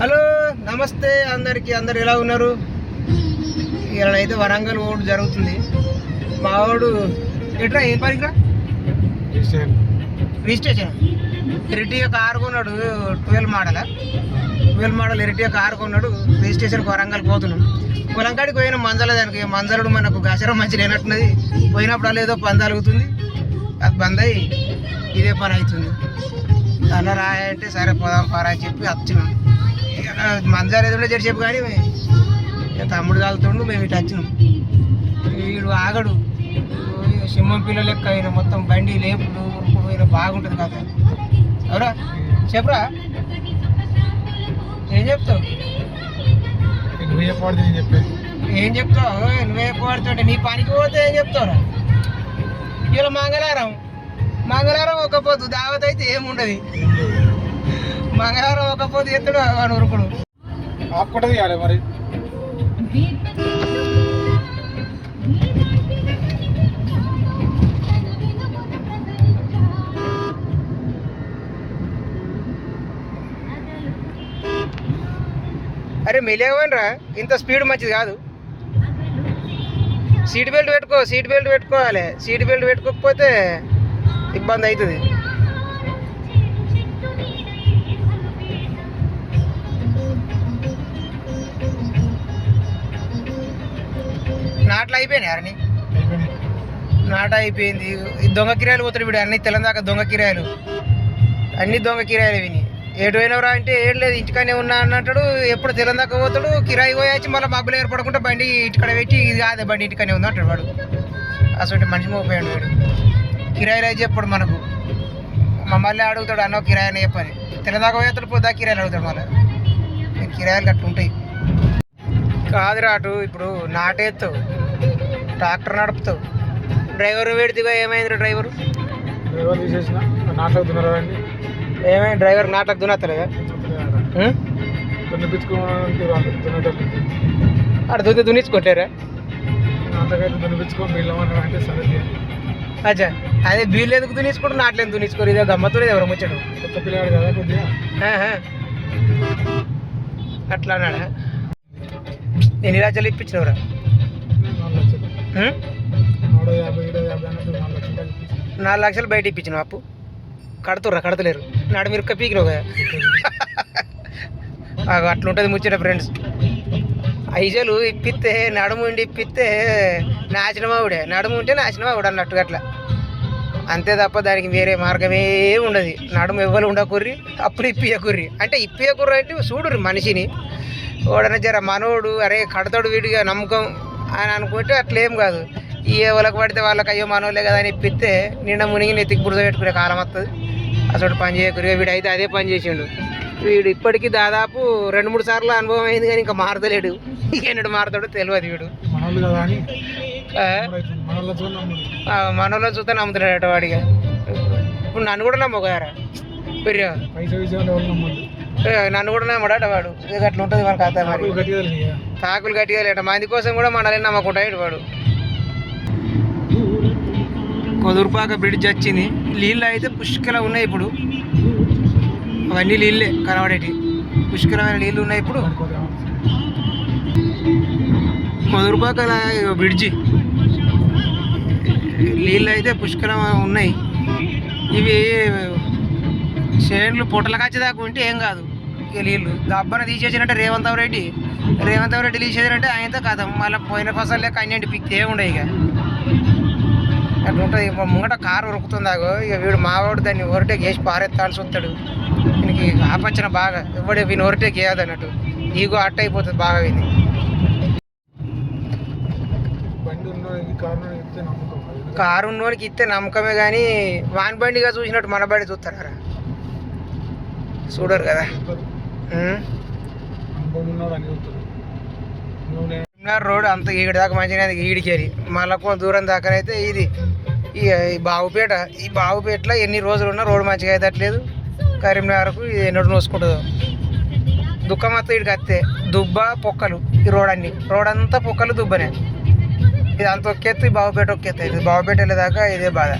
Hello నమస్తే అందరికి. అందరు ఎలా ఉన్నారు? ఇలా అయితే వరంగల్ ఓటు జరుగుతుంది. మా వాడు ఎట్రా ఏం పనికిరా రిజిస్ట్రేషన్. ఎరిటిగా కారు కొన్నాడు twelve model. Twelve model Ertiga car కొన్నాడు రిజిస్ట్రేషన్కి వరంగల్ పోతున్నాం. పొలంకాడికి పోయిన మందల దానికి. మందలుడు మనకు గసరం మంచి లేనట్టున్నది. పోయినప్పుడు ఏదో పని తలుగుతుంది అది బంద్ అయ్యి ఇదే పని అవుతుంది. అలా రాయంటే సరే పోదాం పారా అని చెప్పి వచ్చినాం. మంజాలు ఏదో జరి చెప్పు కానీ తమ్ముడు కాలుతుండు మేము ఇటు వచ్చినాం. వీడు ఆగడు. సింహం పిల్ల లెక్క ఆయన మొత్తం బండి లేపుడు ఉరుకుడు ఆయన బాగుంటుంది కదా. ఎవరా? చెప్పురా? ఏం చెప్తావు? నువ్వు చెప్పకూడదు నేను చెప్పేది. ఏం చెప్తావు? నువ్వే పోడుతుంటే నీ పనికి పోతే ఏం చెప్తావురా? ఇలా మంగళవారం. మంగళవారం ఒక పొద్దు దావత్ అయితే ఏముండదు? మంగళవారం ఒక పొద్దు ఎత్తుడు వాడు ఉరుకుడు ఆపుకుంటే తీయాలి మరి. అరే మెలియవనరా ఇంత స్పీడ్ మంచిది కాదు. సీట్ బెల్ట్ పెట్టుకో సీట్ బెల్ట్ పెట్టుకోవాలి. సీట్ బెల్ట్ పెట్టుకోకపోతే ఇబ్బంది అవుతుంది. నాట్లు అయిపోయినాయి అరని. నాట అయిపోయింది. దొంగ కిరాయిలు పోతాడు వీడు అన్ని తెలంగాణ దొంగ కిరాయిలు. అన్ని దొంగ కిరాయిలు విని. ఏటు పోయినవరా అంటే ఏం లేదు ఇంటికనే ఉన్నా అన్నట్టు ఎప్పుడు తెలంగాణ పోతాడు. కిరాయి పోయాచి మళ్ళీ మబ్బులు ఏర్పడకుండా బండి ఇంటికాడ పెట్టి ఇది కాదే బండి ఇంటికనే ఉంది అంటాడు వాడు. అసలు మనిషి మోపోయాడు వాడు. కిరాయిలు అయితే చెప్పాడు మనకు. మమ్మల్ని అడుగుతాడు అన్న కిరాయి అని చెప్పని. తెలంగాణ పోయేస్తాడు పోదా కిరాయిలు అడుగుతాడు మళ్ళీ. కిరాయిలు గట్టు ఉంటాయి కాదురా అటు ఇప్పుడు నాటేస్తావు ట్రాక్టర్ నడుపుతావు. డ్రైవర్ పెడితే ఏమైంది డ్రైవర్? డ్రైవర్ తీసేసిన నాటకు దున్నరండి ఏమైంది డ్రైవర్? నాటకు దున్నత్తలేదా అక్కడ దుద్ది దున్నించుకుంటారా. అచ్చా అదే బీళ్ళు ఎందుకు దున్నించుకోరు నాట్లు ఎందుకు దున్నించుకోరు? ఇదే గమ్మత్తు ఎవరు ముచ్చడు కొత్త పిల్లగాడు కదా కొద్దిగా. ఆహా. అట్లా అన్నాడా? ఎన్ని రాజ్యాలు ఇప్పించినవరా? నాలుగు లక్షలు బయట ఇప్పించిన అప్పు. కడుతుర్రా కడతలేరు. నాడు మీరు పీకినావు కదా ఆగో అట్లా ఉంటుంది ముచ్చట ఫ్రెండ్స్ ఐజలు ఇప్పిస్తే నడుము ఉండి ఇప్పిస్తే నాశనమావుడే నడుము ఉంటే నాశనమావుడు అన్నట్టుగా అట్లా అంతే తప్ప దానికి వేరే మార్గమే ఉండదు. నడుము ఎవ్వరు ఉండకుర్రి అప్పుడు ఇప్పియకుర్రి. అంటే ఇప్పియకుర్రి అంటే చూడుర్రి మనిషిని. ఓడన జర మనోడు అరే కడతాడు వీడిగా నమ్మకం. అని అనుకుంటే అట్లేం కాదు. ఈ ఎవరికి పడితే వాళ్ళకి అయ్యో మనోళ్ళే కదా అని ఇప్పిస్తే నిండా మునిగి నెత్తికి బురద పెట్టుకునే కాలం వస్తుంది అసలు పని చేయకురిగా వీడు అయితే అదే పని చేసిండు. వీడు ఇప్పటికీ దాదాపు రెండు మూడు సార్లు అనుభవం అయింది కానీ ఇంకా మారతలేడు. ఎన్నడు మారతాడో తెలియదు వీడు. మనోళ్ళు చూస్తే నమ్ముతున్నాడట వాడిగా ఇప్పుడు నన్ను కూడా నమ్మగారా పెరిగా నన్ను కూడా నమ్మడాట వాడు ఇక అట్లా ఉంటుంది మన కథ మరి తాకులు గట్టిగా లేట మంది కోసం కూడా మనల్ని నమ్మకుంటాడు వాడు కొదురుపాక బ్రిడ్జ్ వచ్చింది నీళ్ళు అయితే పుష్కలం ఉన్నాయి ఇప్పుడు అవన్నీ నీళ్ళే కనబడేటి పుష్కలమైన నీళ్ళు ఉన్నాయి ఇప్పుడు కొదురుపాక బ్రిడ్జి నీళ్ళు అయితే పుష్కలం ఉన్నాయి ఇవి చేనులు పుట్టల దాకా ఉంటే ఏం కాదు నీళ్ళు దబ్బన తీసేసినట్టే రేవంత్ రెడ్డి. రేవంత్ రెడ్డి తీసేసినట్టే ఆయనతో కథ మళ్ళీ పోయిన ఫసల్ లేక అన్నింటి పిక్కి ఏముండే ఇక. అట్లా ఉంటుంది ముంగట కారు ఉరుకుతుందాగో ఇక వీడు మావాడు దాన్ని ఓవర్టేక్ వేసి పారెత్తాల్సి వస్తాడు. దీనికి ఆపచ్చన బాగా ఇవ్వడే వీని ఓవర్టేక్ వేయదు అన్నట్టు. ఈగో అట్ట అయిపోతుంది బాగా విని. కారు ఉన్నోడికి కారు ఇస్తే నమ్మకమే కానీ వాన్ బండిగా చూసినట్టు మన బండి చూస్తారా? చూడరు కదా. కరీంనగర్ రోడ్ అంత ఈడి దాకా మంచిగా ఈడికేరి. మళ్ళా కొంత దూరం దాకానైతే ఇది. ఈ బావుపేట ఈ బావుపేటలో ఎన్ని రోజులు ఉన్నా రోడ్డు మంచిగా అవుతట్లేదు కరీంనగర్కు ఇది ఎన్నడు నోసుకుంటుందో. దుఃఖం అత్త ఇడికి అత్తే దుబ్బ పొక్కలు ఈ రోడ్ అన్ని రోడ్ అంతా పొక్కలు దుబ్బనే. ఇది అంత ఒక్కెత్తు ఈ బావుపేట ఒక్కెత్తు ఇది బావుపేట వెళ్ళేదాకా ఇదే బాధ.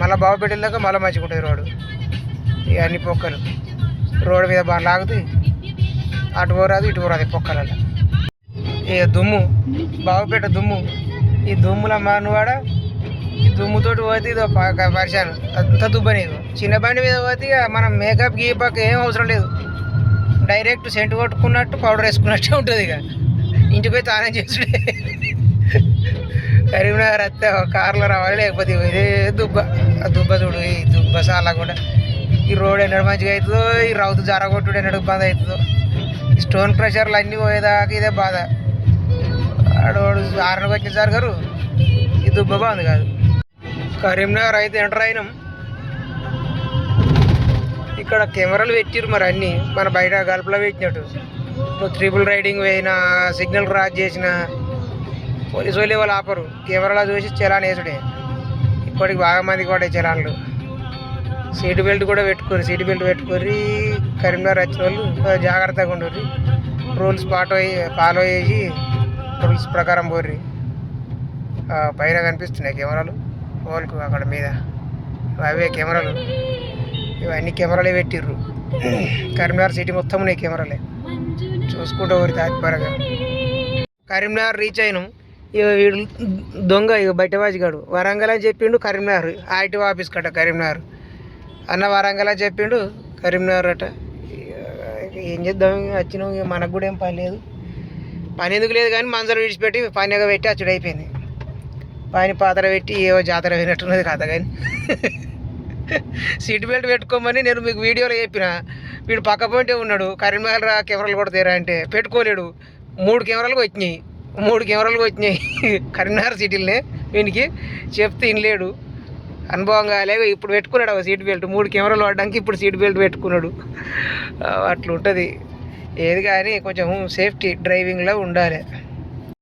మళ్ళీ బావుపేట వెళ్ళాక మళ్ళీ మంచిగా ఉంటుంది రోడ్డు. ఇవన్నీ పొక్కలు. రోడ్డు మీద బాగా లాగుతాయి. అటు పోరాదు ఇటు పోరాదు పొక్కలలో ఇక దుమ్ము బాగుపేట దుమ్ము ఈ దుమ్ముల మానువాడ ఈ దుమ్ముతోటి పోతే ఇదో పరిశాను అంత దుబ్బ నీకు. చిన్న బండి మీద పోతే ఇక మనం మేకప్ గీపక్ ఏం అవసరం లేదు. డైరెక్ట్ సెంటు కొట్టుకున్నట్టు పౌడర్ వేసుకున్నట్టే ఉంటుంది ఇక. ఇంటికి పోయి తానం చేసుడే. కరీంనగర్ వస్తే కార్లో రావాలి లేకపోతే ఇదే దుబ్బ. ఆ దుబ్బ చూడు ఈ దుబ్బ చాలా కూడా ఈ రోడ్ ఎన్నడు మంచిగా అవుతుందో ఈ రౌతు జారగొట్టుడు ఎన్నడు బంద్ అవుతుందో. స్టోన్ ప్రెషర్లు అన్నీ పోయేదాకా ఇదే బాధ. ఆడవాడు ఆరునకు వచ్చిన గారు ఇది దుబ్బ బాగుంది కాదు. కరీంనగర్ అయితే ఎంటర్ అయినాం. ఇక్కడ కెమెరాలు పెట్టిరు మరి అన్నీ. మన బయట గల్పలో పెట్టినట్టు. నువ్వు త్రిపుల్ రైడింగ్ పోయినా సిగ్నల్ క్రాస్ చేసిన పోలీసు వాళ్ళు వాళ్ళు ఆపరు. కెమెరాలో చూసి చలాన్ వేసుడే. ఇప్పటికి బాగా మంది కూడా చలాన్లు. సీట్ బెల్ట్ కూడా పెట్టుకోరు సీట్ బెల్ట్ పెట్టుకోరి కరీంనగర్ వచ్చిన వాళ్ళు జాగ్రత్తగా ఉండరు రూల్స్ పాటో ఫాలో చేసి రూల్స్ ప్రకారం పోర్రి. పైన కనిపిస్తున్నాయి కెమెరాలు. వాళ్ళకు అక్కడ మీద. అవే కెమెరాలు. ఇవన్నీ కెమెరాలే పెట్టిర్రు. కరీంనగర్ సిటీ మొత్తం ఉన్నాయి కెమెరాలే. చూసుకుంటూ ఊరి తాత్పరగా కరీంనగర్ రీచ్ అయినాం ఇక వీడు దొంగ ఇక బయటవాజిగాడు వరంగల్ అని చెప్పిండు కరీంనగర్. ఐటీ ఆఫీస్ కట్ట కరీంనగర్. అన్న వరంగల్ అని చెప్పిండు కరీంనగర్ అట. ఏం చేద్దాం? ఇక వచ్చినాం ఇక మనకు కూడా ఏం పని లేదు. పని ఎందుకు లేదు కానీ మంజలు విడిచిపెట్టి పనిగా పెట్టి అచ్చుడు అయిపోయింది. పని పాత్ర పెట్టి ఏవో జాతర అయినట్టున్నది కథ కానీ. సీట్ బెల్ట్ పెట్టుకోమని నేను మీకు వీడియోలో చెప్పిన. వీడు పక్క పాయింటే ఉన్నాడు. కరీంనగర్ రా కెమెరాలు తీరా అంటే పెట్టుకోలేడు. మూడు కెమెరాలు వచ్చినాయి మూడు కెమెరాలు వచ్చినాయి కరీంనగర్ సిటీలనే. వీనికి చెప్తే వినలేడు. అనుభవం కాలేదు ఇప్పుడు పెట్టుకున్నాడు ఒక సీట్ బెల్ట్. మూడు కెమెరాలు వాడడానికి ఇప్పుడు సీట్ బెల్ట్ పెట్టుకున్నాడు. అట్లుంటుంది. ఏది కానీ కొంచెం సేఫ్టీ డ్రైవింగ్లో ఉండాలి.